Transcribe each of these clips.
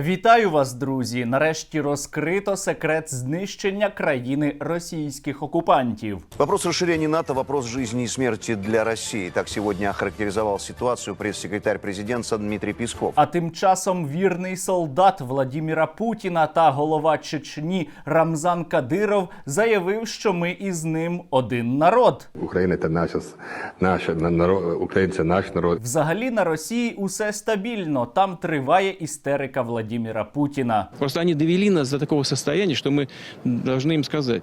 Вітаю вас, друзі! Нарешті розкрито секрет знищення країни російських окупантів. Вопрос расширения НАТО – вопрос жизни и смерти для России. Так сегодня охарактеризовал ситуацию пресс-секретарь президента Дмитрий Песков. А тим часом вірний солдат Владіміра Путіна та голова Чечні Рамзан Кадиров заявив, що ми із ним один народ. Україна это наша, наша на- народ, українці наш народ. Взагалі на Росії усе стабільно. Там триває істерика Владіміра Путина. Просто они довели нас до такого состояния, что мы должны им сказать,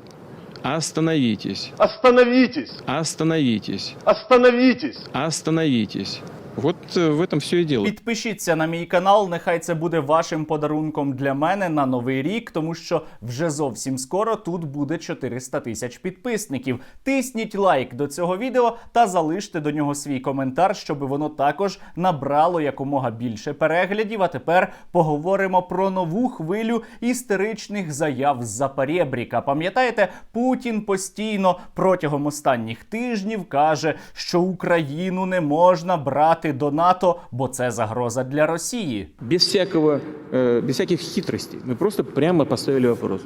остановитесь, Остановитесь! остановитесь, Остановитесь! остановитесь. Вот э, в этом все и дело. Підпишіться на мій канал. Нехай це буде вашим подарунком для мене на новий рік, тому що вже зовсім скоро тут буде 400 тисяч підписників. Тисніть лайк до цього відео та залиште до нього свій коментар, щоб воно також набрало якомога більше переглядів. А тепер поговоримо про нову хвилю істеричних заяв з-за Перебріка. Пам'ятаєте, Путін постійно протягом останніх тижнів каже, що Україну не можна брати до НАТО, бо це загроза для Росії. Без всякого, э, без всяких хитростей. Ми просто прямо поставили вопрос,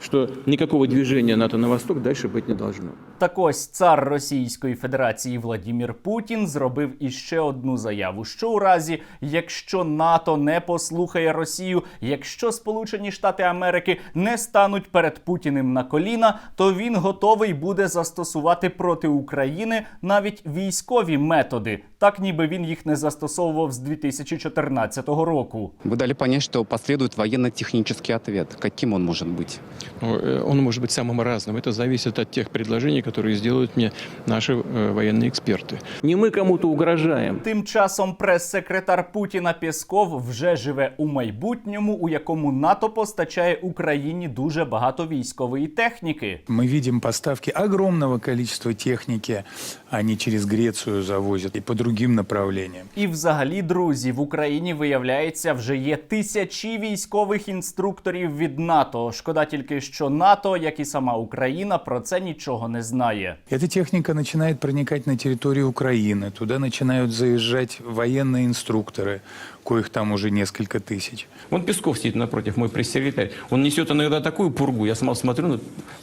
что никакого движения НАТО на восток дальше быть не должно. Так ось цар Російської Федерації Владімір Путін зробив іще одну заяву: що у разі, якщо НАТО не послухає Росію, якщо Сполучені Штати Америки не стануть перед Путіним на коліна, то він готовий буде застосувати проти України навіть військові методи, так ніби він їх не застосовував з 2014 року. Вы дали понять, что последует военно-технический ответ. Каким он может быть? Э, Он может быть самым разным. Это зависит от тех предложений, которые сделают мне наши э, военные эксперты. Не мы кому-то угрожаем. Тим часом прес-секретар Путіна Пєсков вже живе у майбутньому, у якому НАТО постачає Україні дуже багато військової техніки. Мы видим поставки огромного количества техники, они через Грецию завозят и по другим направлениям. І взагалі, друзі, в Україні виявляється вже є тисячі військових інструкторів від НАТО. Шкода тільки, що НАТО, як і сама Україна, про це нічого не знає. Эта техника начинает проникать на территорию Украины. Туда начинают заезжать военные инструкторы, коих там уже несколько тысяч. Вон Песков сидит напротив, мой пресс-секретарь. Он несет иногда такую пургу. Я сам смотрю на-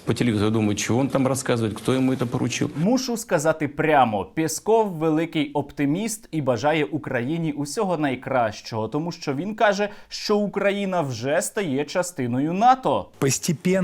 по телевизору, думаю, чего он там рассказывает, кто ему это поручил. Мушу сказати прямо: Пєсков великий оптиміст і бажає Україні усього найкращого, тому що він каже, що Україна вже стає частиною НАТО. Постепенно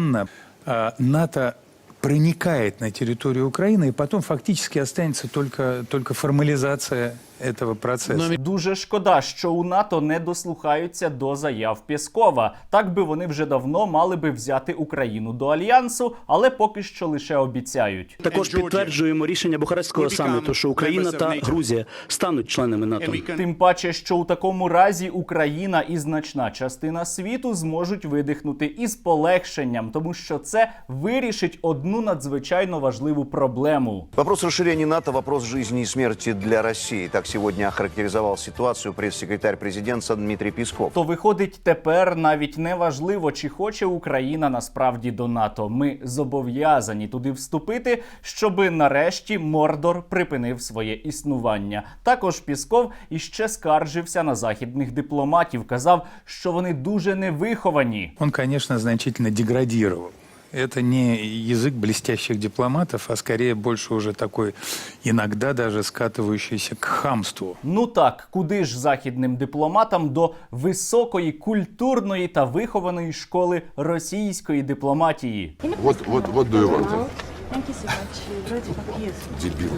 э, НАТО проникает на территорию Украины, и потом фактически останется только, только формализация этого процесса. Дуже шкода, що у НАТО не дослухаються до заяв Пєскова. Так би вони вже давно мали би взяти Україну до альянсу, але поки що лише обіцяють. Також підтверджуємо рішення Бухарестського саміту, що Україна та Грузія стануть членами НАТО. Тим паче, що у такому разі Україна і значна частина світу зможуть видихнути із полегшенням, тому що це вирішить одну надзвичайно важливу проблему. Вопрос расширения НАТО – вопрос жизни и смерти для России. Так сегодня охарактеризовал ситуацию пресс-секретарь президента Дмитрий Песков. То виходить, тепер навіть не важливо, чи хоче Україна насправді до НАТО. Ми зобов'язані туди вступити, щоби нарешті Мордор припинив своє існування. Також Пісков іще скаржився на західних дипломатів, казав, що вони дуже невиховані. Он, конечно, значительно деградировал Это не язык блестящих дипломатов, а скорее больше уже такой, иногда даже скатывающийся к хамству. Ну так, куди ж західним дипломатам до високої культурної та вихованої школи російської дипломатії? Вот, вот, вот do you want. Thank you so much. Вроде как yes. Дебил.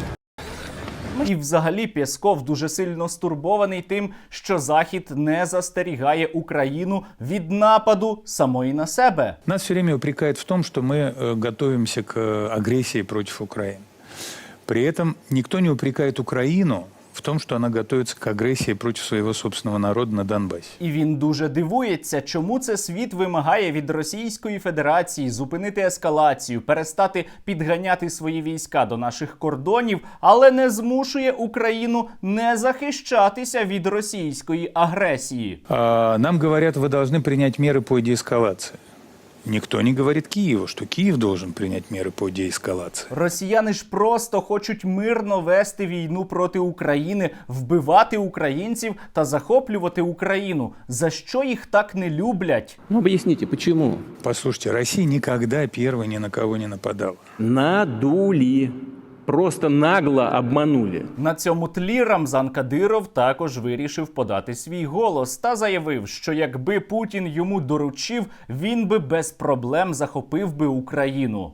І взагалі Пєсков дуже сильно стурбований тим, що Захід не застерігає Україну від нападу самої на себе. Нас все время упрекают в том, что мы э, готовимся к э, агрессии против Украины. При этом никто не упрекает Украину в том, что она готовится к агрессии против своего собственного народа на Донбассе. І він дуже дивується, чому це світ вимагає від Російської Федерації зупинити ескалацію, перестати підганяти свої війська до наших кордонів, але не змушує Україну не захищатися від російської агресії. А, Нам говорят, вы должны принять меры по деэскалации. Никто не говорит Киеву, что Киев должен принять меры по деэскалации. Росіяни ж просто хочуть мирно вести війну проти України, вбивати українців та захоплювати Україну. За що їх так не люблять? Ну, объясните, почему? Послушайте, Россия никогда первой ни на кого не нападала. Надули. Просто нагло обманули. На цьому тлі Рамзан Кадиров також вирішив подати свій голос та заявив, що якби Путін йому доручив, він би без проблем захопив би Україну.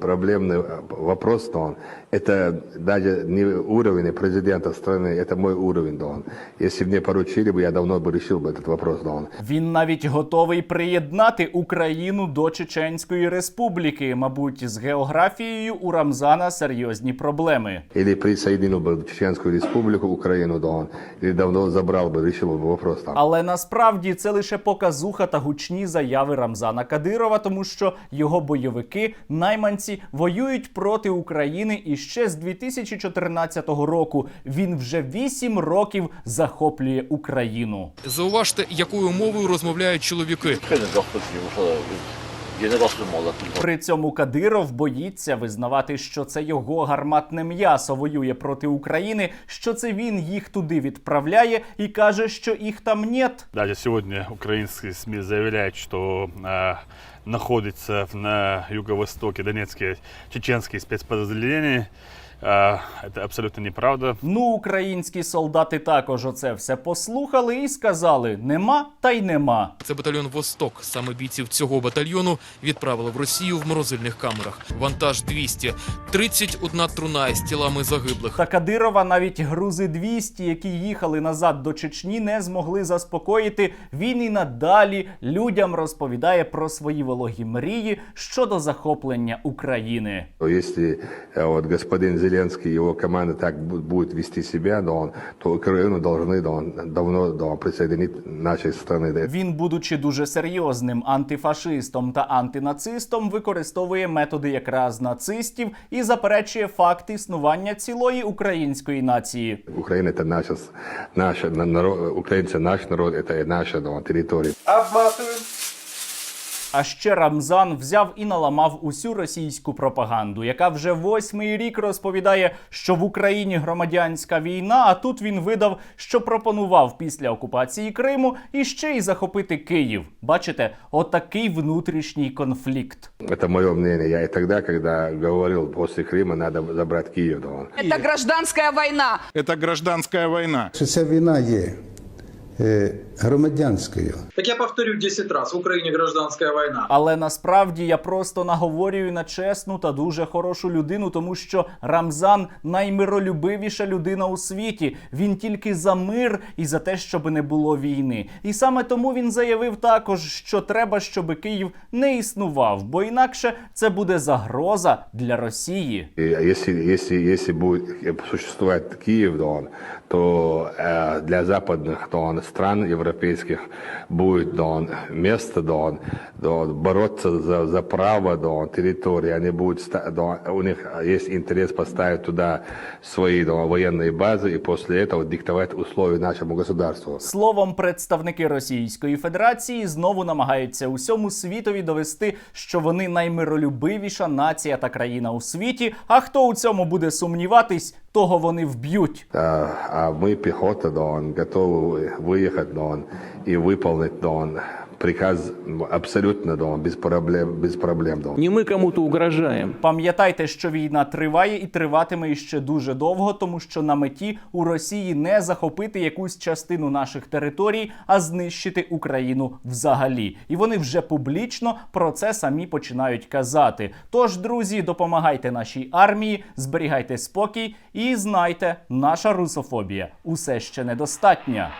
Проблемний проблемный вопрос, то он, это даже не уровень президента страны, это мой уровень, да он. Если бы мне поручили бы, я давно бы решил бы этот вопрос, да он. Він навіть готовий приєднати Україну до Чеченської республіки. Мабуть, з географією у Рамзана серйозні проблеми. Или присоединил бы Чеченскую республику, Украину, да он. Или давно забрал бы, решил бы вопрос там. Але насправді це лише показуха та гучні заяви Рамзана Кадирова, тому що його бойовики, найманці, воюють проти України і ще з 2014 року. Він вже 8 років захоплює Україну. Зауважте, якою мовою розмовляють чоловіки. При цьому Кадиров боїться визнавати, що це його гарматне м'ясо воює проти України, що це він їх туди відправляє і каже, що їх там нет. Далі сьогодні українські СМІ заявляють, що е, знаходиться в- на юго-востокі Донецьке чеченське спецподразделения. Э, это абсолютно неправда. Ну, українські солдати також оце все послухали і сказали: нема та й нема. Це батальйон Восток. Саме бійців цього батальйону відправили в Росію в морозильних камерах. Вантаж 200, 31 труна із тілами загиблих. Та Кадирова навіть грузи 200, які їхали назад до Чечні, не змогли заспокоїти. Він і надалі людям розповідає про свої вологі мрії щодо захоплення України. Если э, вот господин Зеленский и его команда так бу- будет вести себя, да он, то Украину должны да он, давно да он, присоединить нашей страны. Да. Він, будучи дуже серйозним антифашистом та антинацистом, використовує методи якраз нацистів і заперечує факт існування цілої української нації. Украина это наша, с- наша на- народ, украинцы наш народ, это и наша да, он, территория. А ще Рамзан взяв і наламав усю російську пропаганду, яка вже восьмий рік розповідає, що в Україні громадянська війна. А тут він видав, що пропонував після окупації Криму і ще й захопити Київ. Бачите, отакий внутрішній конфлікт. Это мое мнение. Я и тогда, когда говорил, после Крыма надо забрать Киев, да он. Это гражданская война. Это гражданская война. що ця війна є е, громадянською. Так я повторю 10 разів. В Україні гражданська війна. Але насправді я просто наговорюю на чесну та дуже хорошу людину, тому що Рамзан наймиролюбивіша людина у світі. Він тільки за мир і за те, щоб не було війни. І саме тому він заявив також, що треба, щоб Київ не існував, бо інакше це буде загроза для Росії. И если, если, если будет существовать Киев, он, то э, для западных да он, стран европейских будет да он, место да он, да он, бороться за, за право да он, территории. Они будут, ста- да он, у них есть интерес поставить туда свои да он, военные базы и после этого диктовать условия нашему государству. Словом, представники Російської Федерації знову намагаються усьому світові довести, що вони наймиролюбивіша нація та країна у світі. А хто у цьому буде сумніватись, того вони вб'ють. А, а мы, пехота, да он, готовы выехать, да он, и выполнить, да он, приказ абсолютно, да он, без проблем, без проблем, да он. Не мы кому-то угрожаем. Пам'ятайте, що війна триває і триватиме іще дуже довго, тому що на меті у Росії не захопити якусь частину наших територій, а знищити Україну взагалі. І вони вже публічно про це самі починають казати. Тож, друзі, допомагайте нашій армії, зберігайте спокій і знайте, наша русофобія усе ще недостатня.